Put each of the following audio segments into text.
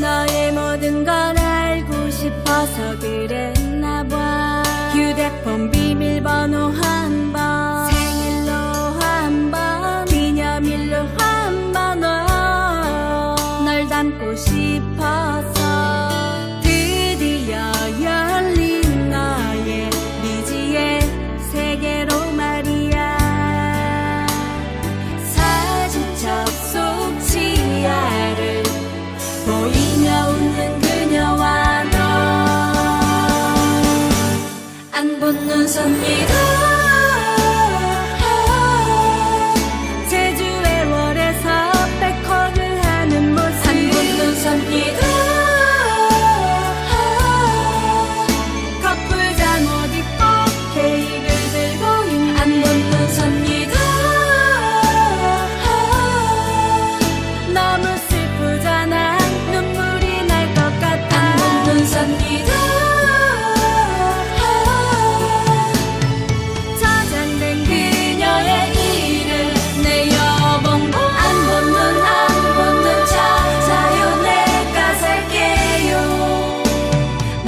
모든 걸 알고 싶어서 그랬나 봐. 휴대폰 비밀번호 한 번 생일로 한 번 기념일로 한 번널 담고 싶어서 선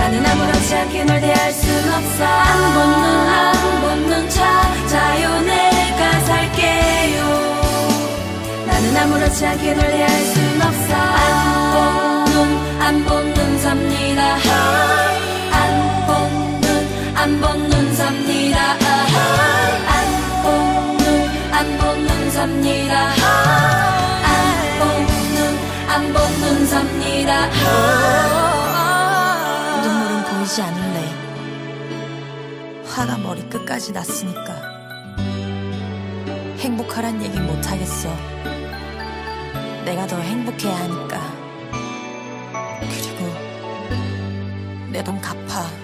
나는 아무렇지 않게 널 대할 순 없어. 안 붙는 안 붙는 찾아요 내가 살게요. 나는 아무렇지 않게 널 대할 순 없어. 안 붙는 안 붙는 삽니다. 안 붙는 안 붙는 삽니다. 안 붙는 안 붙는 삽니다 보이지 않을래. 화가 머리 끝까지 났으니까. 행복하란 얘기 못하겠어. 내가 더 행복해야 하니까. 그리고 내 돈 갚아.